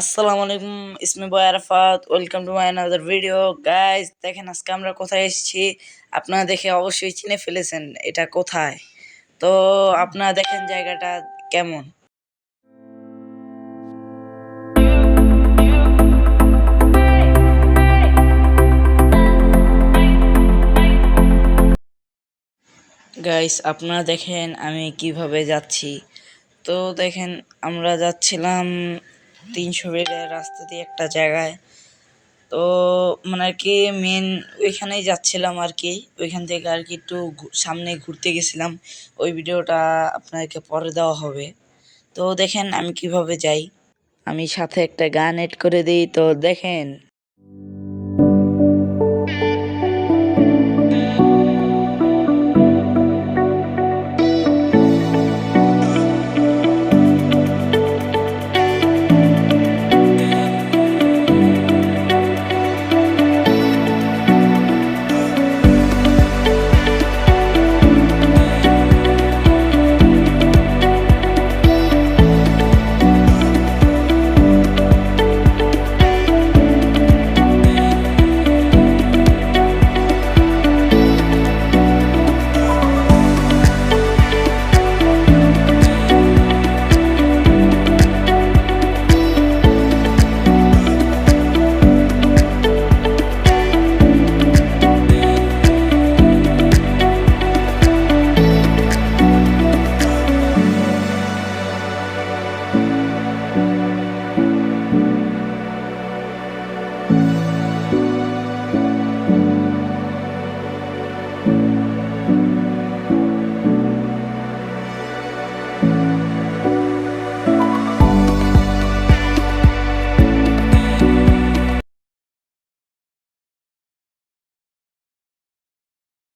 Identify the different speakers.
Speaker 1: আসসালামু আলাইকুম, ইসমি বয় Arafat, welcome to my another video. Guys দেখেন আজকে আমরা কোথায় এসেছি? আপনারা দেখে অবশ্যই চিনে ফেলেছেন এটা কোথায়। তো আপনারা দেখেন জায়গাটা কেমন। গাইস, আপনারা দেখেন আমি কীভাবে যাচ্ছি। তো দেখেন আমরা যাচ্ছিলাম তিনশো বেডের রাস্তা দিয়ে একটা জায়গায়। তো মানে আর কি মেন ওইখানেই যাচ্ছিলাম আর কি। ওইখান থেকে আর কি একটু সামনে ঘুরতে গেছিলাম। ওই ভিডিওটা আপনাকে পরে দেওয়া হবে। তো দেখেন আমি কীভাবে যাই। আমি সাথে একটা গান এড করে দিই। তো দেখেন।